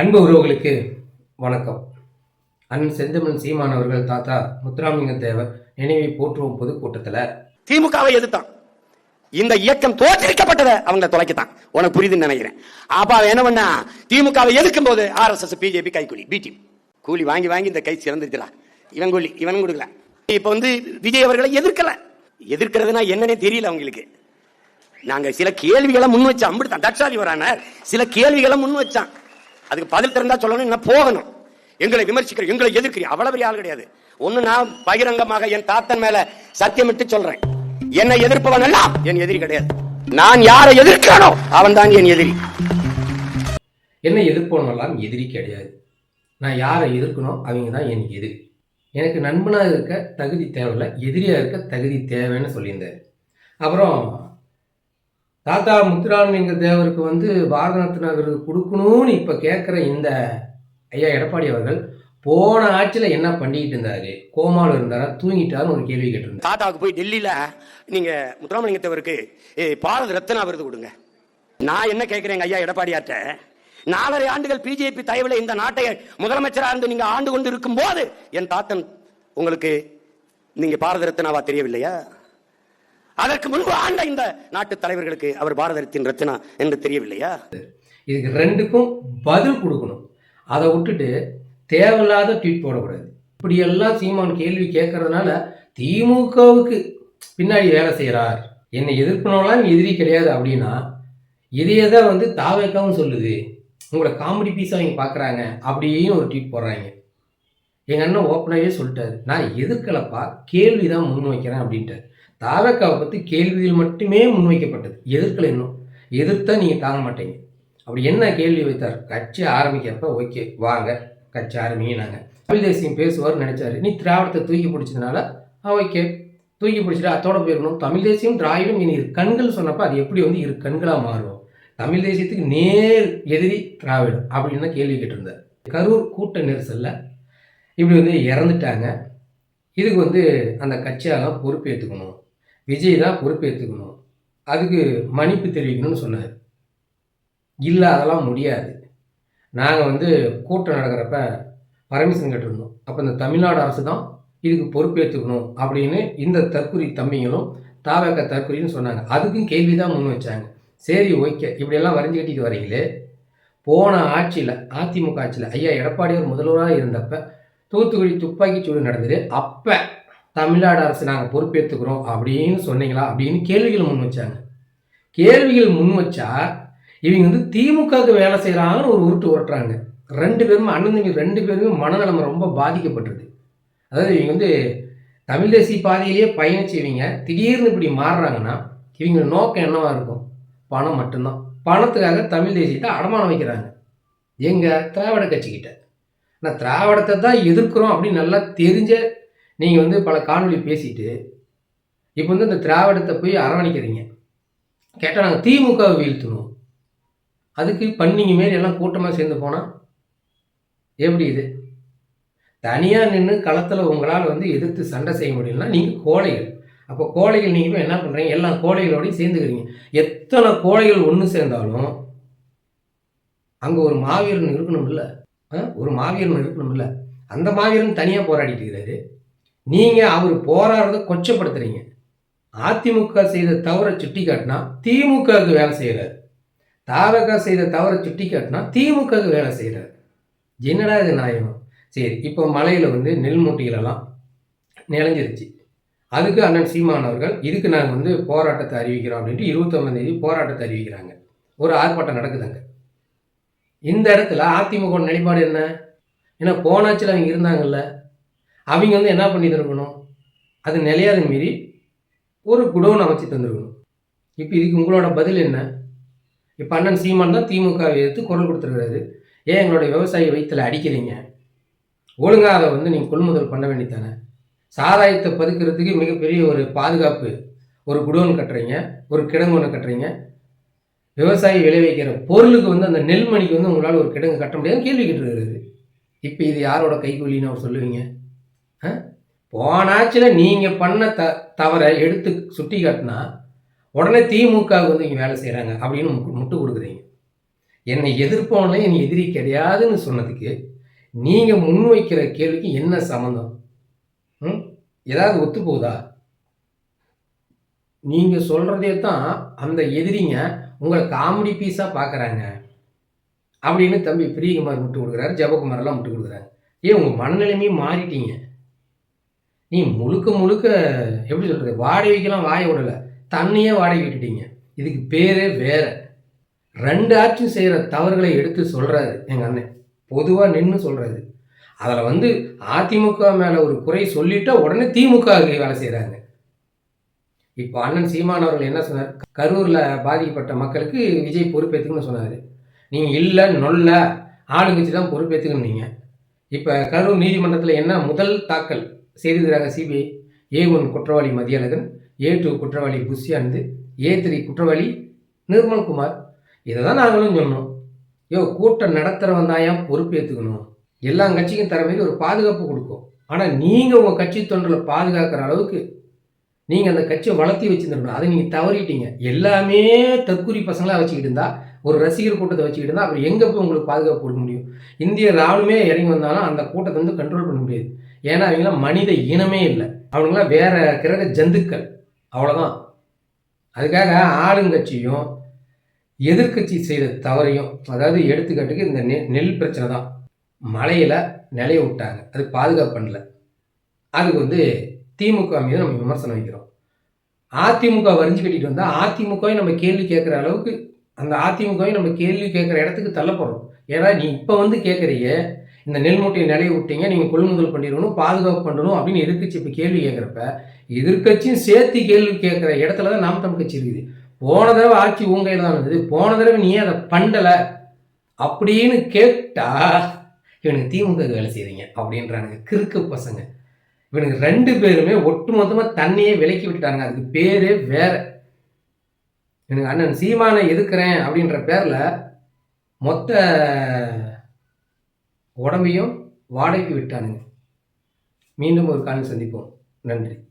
அன்பு உறவுகளுக்கு வணக்கம். அண்ணன் செந்தமிழ் சீமான் அவர்கள் தாத்தா முத்துராமலிங்க தேவர் நினைவை போற்றுவோம் பொதுக்கூட்டத்தில் திமுகவை எதிர்த்தான். இந்த இயக்கம் தோற்றுவிக்கப்பட்டதை அவங்க தொலைக்கத்தான் உனக்கு புரியுதுன்னு நினைக்கிறேன். அப்ப அவன் என்ன பண்ணா? திமுகவை எதிர்க்கும் போது ஆர்எஸ்எஸ் பிஜேபி கைக்கூலி பிடி கூலி வாங்கி வாங்கி இந்த கை சிறந்துருச்சுடா. இவன் கூலி இவன் கொடுக்கல. இப்ப வந்து விஜய் அவர்களை எதிர்க்கல. எதிர்க்கிறதுனா என்னன்னே தெரியல அவங்களுக்கு. நாங்க சில கேள்விகளை முன் வச்சோம் அப்படித்தான் தட்சாதி வரான சில கேள்விகளை முன் வச்சான். அதுக்கு பதில் திறந்தா சொல்லணும் என்ன போகணும். எங்களை விமர்சிக்கிற எங்களை எதிர்க்கிறீ அவ்வளவு பெரிய ஆள் கிடையாது. ஒண்ணு நான் பகிரங்கமாக என் தாத்தன் மேல சத்தியமிட்டு சொல்றேன். என்னை எதிர்ப்பவன் எல்லாம் என் எதிரி கிடையாது. நான் யாரை எதிர்க்கிறானோ அவன் தான் என் எதிரி. என்னை எதிர்ப்பவனெல்லாம் எதிரி கிடையாது. நான் யாரை எதிர்க்கணும் அவங்க தான் என் எதிரி. எனக்கு நண்பனாக இருக்க தகுதி தேவையில்லை எதிரியாக இருக்க தகுதி தேவைன்னு சொல்லியிருந்தார் அப்புறம் தாத்தா முத்துராமலிங்க தேவருக்கு வந்து பாரத ரத்னா விருது கொடுக்கணும்னு இப்போ கேட்குற இந்த ஐயா எடப்பாடி அவர்கள் போன ஆட்சியில் என்ன பண்ணிக்கிட்டு இருந்தாரு? கோமாவில் இருந்தாரா? தூங்கிட்டாருன்னு ஒரு கேள்வி கேட்டிருந்தார் தாத்தாவுக்கு போய் டெல்லியில் நீங்கள் முத்துராமலிங்கத்தவருக்கு ஏய், பாரத ரத்னா விருது கொடுங்க. நான் என்ன கேட்குறேங்க ஐயா எடப்பாடியார்ட்ட? நாலரை ஆண்டுகள் பிஜேபி தலைவில் இந்த நாட்டை முதலமைச்சராக இருந்து நீங்கள் ஆண்டு கொண்டு இருக்கும் போது என் தாத்தன் உங்களுக்கு நீங்கள் பாரத ரத்னாவா தெரியவில்லையா? அதற்கு முன்பு ஆண்ட இந்த நாட்டு தலைவர்களுக்கு அவர் பாரதத்தின் ரத்னா என்று தெரியவில்லையா? இதுக்கு ரெண்டுக்கும் பதில் கொடுக்கணும். அதை விட்டுட்டு தேவையில்லாத ட்வீட் போடக்கூடாது. இப்படியெல்லாம் சீமான் கேள்வி கேட்கறதுனால திமுகவுக்கு பின்னாடி வேலை செய்கிறார் என்னை எதிர்ப்பினவெல்லாம் எதிரி கிடையாது அப்படின்னா இதையே தான் வந்து தாவைக்காவும் சொல்லுது. உங்களை காமெடி பீஸாக அவங்க பார்க்குறாங்க அப்படின்னு ஒரு ட்வீட் போடுறாங்க. எங்கள் அண்ணன் ஓப்பனாகவே சொல்லிட்டாரு. நான் எதிர்க்கலப்பா கேள்வி தான் முகன் வைக்கிறேன் அப்படின்ட்டு தாவேக்காவை பற்றி கேள்விகள் மட்டுமே முன்வைக்கப்பட்டது. எதிர்க்கல இன்னும். எதிர்த்தா நீங்கள் தாங்க மாட்டீங்க. அப்படி என்ன கேள்வி வைத்தார்? கட்சி ஆரம்பிக்கிறப்ப ஓகே வாங்க. கட்சி ஆரம்பிங்க தமிழ் தேசியம் பேசுவார்னு நினைச்சாரு. நீ திராவிடத்தை தூக்கி பிடிச்சதுனால ஓகே. தூக்கி பிடிச்சிட்டு அத்தோட போயிருக்கணும். தமிழ் தேசியம் திராவிடம் இனி இரு கண்கள் சொன்னப்ப அது எப்படி வந்து இரு கண்களாக மாறும்? தமிழ் தேசியத்துக்கு நேர் எதிரி திராவிடம் அப்படின்னு தான் கேள்வி கேட்டிருந்தார். கரூர் கூட்ட நெரிசலில் இப்படி வந்து இறந்துட்டாங்க. இதுக்கு வந்து அந்த கட்சியாலாம் பொறுப்பேற்றுக்கணும் விஜய் தான் பொறுப்பேற்றுக்கணும் அதுக்கு மன்னிப்பு தெரிவிக்கணும்னு சொன்னார். இல்லை அதெல்லாம் முடியாது. நாங்கள் வந்து கூட்டம் நடக்கிறப்ப பர்மிஷன் கேட்டிருந்தோம். அப்போ இந்த தமிழ்நாடு அரசு தான் இதுக்கு பொறுப்பேற்றுக்கணும் அப்படின்னு இந்த தற்குறி தம்பிங்களும் தாவக தற்குறின்னு சொன்னாங்க. அதுக்கும் கேள்வி தான் முன் வச்சாங்க. சரி ஓகே. இப்படியெல்லாம் வரைஞ்சு கட்டிட்டு வரீங்களே. போன ஆட்சியில் அதிமுக ஆட்சியில் ஐயா எடப்பாடியார் முதல்வராக இருந்தப்ப தூத்துக்குடி துப்பாக்கி சூடு நடந்தது. அப்போ தமிழ்நாடு அரசு நாங்கள் பொறுப்பேற்றுக்கிறோம் அப்படின்னு சொன்னீங்களா அப்படின்னு கேள்விகள் முன் வச்சாங்க. கேள்விகள் முன் வச்சா இவங்க வந்து திமுகவுக்கு வேலை செய்கிறாங்கன்னு ஒரு உருட்டு உருட்டுறாங்க. ரெண்டு பேருமே அண்ணன் தம்பி ரெண்டு பேருமே மனநலம் ரொம்ப பாதிக்கப்பட்டது அதாவது இவங்க வந்து தமிழ் தேசிய பாதையிலேயே பயணிச்சவங்க திடீர்னு இப்படி மாறுறாங்கன்னா இவங்க நோக்கம் என்னவாக இருக்கும்? பணம் மட்டும்தான். பணத்துக்காக தமிழ் தேசியத்தை அடமானம் வைக்கிறாங்க. எங்கள் திராவிட கட்சிக்கிட்ட. ஆனால் திராவிடத்தை தான் எதிர்க்கிறோம் அப்படின்னு நல்லா தெரிஞ்ச நீங்கள் வந்து பல காணொலி பேசிட்டு இப்போ வந்து இந்த திராவிடத்தை போய் அரவணைக்கிறீங்க கேட்டால் நாங்கள் திமுகவை வீழ்த்தணும். அதுக்கு பண்ணிங்க மாரி எல்லாம் கூட்டமாக சேர்ந்து போனால் எப்படி இது? தனியாக நின்று களத்தில் உங்களால் வந்து எதிர்த்து சண்டை செய்ய முடியலன்னா நீங்கள் கோழைகள். அப்போ கோழைகள் நீங்கள் என்ன பண்ணுறீங்க எல்லா கோழைகளோடையும் சேர்ந்துக்கிறீங்க. எத்தனை கோழைகள் ஒன்று சேர்ந்தாலும் அங்கே ஒரு மாவீரன் இருக்கணும்ல? ஆ? ஒரு மாவீரன் இருக்கணும்ல? அந்த மாவீரன் தனியாக போராடிட்டு இருக்கிறாரு. நீங்கள் அவர் போராடுறத கொச்சப்படுத்துறீங்க. அதிமுக செய்த தவறை சுட்டி காட்டினா திமுகவுக்கு வேலை செய்கிறார் தாவக செய்த தவறை சுட்டி காட்டினா திமுகவுக்கு வேலை செய்கிறார் என்னடா இது நியாயம்? சரி இப்போ மலையில் வந்து நெல் மூட்டைகளெல்லாம் நிலைஞ்சிருச்சு. அதுக்கு அண்ணன் சீமான் அவர்கள் இதுக்கு நாங்கள் வந்து போராட்டத்தை அறிவிக்கிறோம் அப்படின்ட்டு இருபத்தொன்னாம் தேதி போராட்டத்தை அறிவிக்கிறாங்க. ஒரு ஆர்ப்பாட்டம் நடக்குதுங்க. இந்த இடத்துல அதிமுக நிலைப்பாடு என்ன? ஏன்னா போனாச்சில் அவங்க இருந்தாங்கல்ல. அவங்க வந்து என்ன பண்ணி தருக்கணும் அது நிலையாத மீறி ஒரு குடோன் அமைச்சு தந்துருக்கணும். இப்போ இதுக்கு உங்களோட பதில் என்ன? இப்போ அண்ணன் சீமான் தான் திமுகவை எதிர்த்து குரல் கொடுத்துருக்காரு ஏன் எங்களுடைய விவசாய வயிற்றில் அடிக்கிறீங்க? ஒழுங்காக அதை வந்து நீங்கள் கொள்முதல் பண்ண வேண்டித்தானே சாராயத்தை பதுக்கிறதுக்கு மிகப்பெரிய ஒரு பாதுகாப்பு ஒரு குடோன் கட்டுறீங்க ஒரு கிடங்கு ஒன்று கட்டுறீங்க. விவசாயி விளைவிக்கிற பொருளுக்கு வந்து அந்த நெல்மணிக்கு வந்து உங்களால் ஒரு கிடங்கு கட்ட முடியாதுன்னு கேள்வி கேட்டுருக்கிறது இப்போ இது யாரோட கைகூலின்னு அவர் சொல்லுவீங்க? ஆ? நீங்கள் பண்ண த தவறை எடுத்து சுட்டி காட்டினா உடனே திமுகவுக்கு வந்து இங்கே வேலை செய்கிறாங்க அப்படின்னு முட்டு கொடுக்குறீங்க. என்னை எதிர்ப்பவனே என் எதிரி கிடையாதுன்னு சொன்னதுக்கு நீங்கள் முன்வைக்கிற கேள்விக்கு என்ன சம்மந்தம்? ம்? ஏதாவது ஒத்து போகுதா? நீங்கள் சொல்கிறதே தான் அந்த எதிரிங்க உங்களை காமெடி பீஸாக பார்க்குறாங்க அப்படின்னு தம்பி பிரியகுமார் முட்டு கொடுக்குறாரு ஜபகுமாரெல்லாம் முட்டு கொடுக்குறாங்க. ஏன் உங்கள் மனநிலைமையும் மாறிட்டீங்க? நீ முழுக்க முழுக்க எப்படி சொல்கிறது வாடகைக்கெல்லாம் வாய விடலை. தண்ணியே வாடகை விட்டுட்டீங்க இதுக்கு பேரே வேற. ரெண்டு ஆட்சியும் செய்கிற தவறுகளை எடுத்து சொல்கிறாரு எங்கள் அண்ணன். பொதுவாக நின்று சொல்கிறாரு அதில் வந்து அதிமுக மேலே ஒரு குறை சொல்லிட்டா உடனே திமுக வேலை செய்கிறாங்க இப்போ அண்ணன் சீமான் அவர்கள் என்ன சொன்னார்? கரூரில் பாதிக்கப்பட்ட மக்களுக்கு விஜய் பொறுப்பேற்றுக்குன்னு சொன்னார். நீங்கள் இல்லை நொல்ல ஆளுங்கட்சி தான் பொறுப்பேற்றுக்குன்னீங்க இப்போ கரூர் நீதிமன்றத்தில் என்ன முதல் தாக்கல்? செய்திருக்கிறாங்க சிபிஐ ஏ ஒன் குற்றவாளி மதியழகன் ஏ டூ குற்றவாளி புஷ்யானந்து ஏ த்ரீ குற்றவாளி நிர்மல்குமார் இதை தான் நாங்களும் சொன்னோம். யோ கூட்டம் நடத்துகிறவன் தான் ஏன் பொறுப்பேற்றுக்கணும் எல்லா கட்சிக்கும் தர மாதிரி ஒரு பாதுகாப்பு கொடுக்கும். ஆனால் நீங்கள் உங்கள் கட்சி தொண்டரை பாதுகாக்கிற அளவுக்கு நீங்கள் அந்த கட்சியை வளர்த்தி வச்சுருந்துருக்கணும் அதை நீங்கள் தவறிட்டீங்க. எல்லாமே தற்கூரி பசங்களாக வச்சுக்கிட்டு இருந்தால் ஒரு ரசிகர் கூட்டத்தை வச்சுக்கிட்டு இருந்தால் அப்புறம் எங்கே போய் உங்களுக்கு பாதுகாப்பு கொடுக்க முடியும்? இந்திய ராணுவமே இறங்கி வந்தாலும் அந்த கூட்டத்தை வந்து கண்ட்ரோல் பண்ண முடியாது. ஏன்னா அவங்களாம் மனித இனமே இல்லை. அவனுங்களாம் வேற கிரக ஜந்துக்கள். அவ்வளோதான் அதுக்காக ஆளுங்கட்சியும் எதிர்க்கட்சி செய்த தவறையும் அதாவது எடுத்துக்காட்டுக்கு இந்த நெ நெல் பிரச்சனை தான். மலையில் நிலைய விட்டாங்க. அது பாதுகாப்பு பண்ணல. அதுக்கு வந்து திமுக மீது நம்ம விமர்சனம் வைக்கிறோம். அதிமுக வரிஞ்சு கட்டிட்டு வந்தால் அதிமுகவை நம்ம கேள்வி கேட்குற அளவுக்கு அந்த அதிமுகவையும் நம்ம கேள்வி கேட்குற இடத்துக்கு தள்ளப்படுறோம். ஏன்னா நீ இப்போ வந்து கேட்குறீங்க இந்த நெல் மூட்டையை நிலைய விட்டீங்க நீங்கள் கொள்முதல் பண்ணிடணும் பாதுகாப்பு பண்ணணும் அப்படின்னு எதிர்க்கட்சி இப்போ கேள்வி கேட்குறப்ப எதிர்க்கட்சியும் சேர்த்து கேள்வி கேட்குற இடத்துல தான் நாம் தமிழ் கட்சி இருக்குது. போன தடவை ஆட்சி உங்க தான் இருந்தது போன தடவை நீ அதை பண்ணலை? அப்படின்னு கேட்டா இவனுக்கு திமுக வேலை செய்கிறீங்க அப்படின்றானுங்க கிறுக்கு பசங்க. இவனுக்கு ரெண்டு பேருமே ஒட்டுமொத்தமாக தண்ணியே விலக்கி விட்டுட்டாங்க அதுக்கு பேரே வேற. எனக்கு அண்ணன் சீமானை எதுக்குறேன் அப்படின்ற பேரில் மொத்த உடம்பையும் வாடகைக்கு விட்டானுங்க. மீண்டும் ஒரு காலம் சந்திப்போம். நன்றி.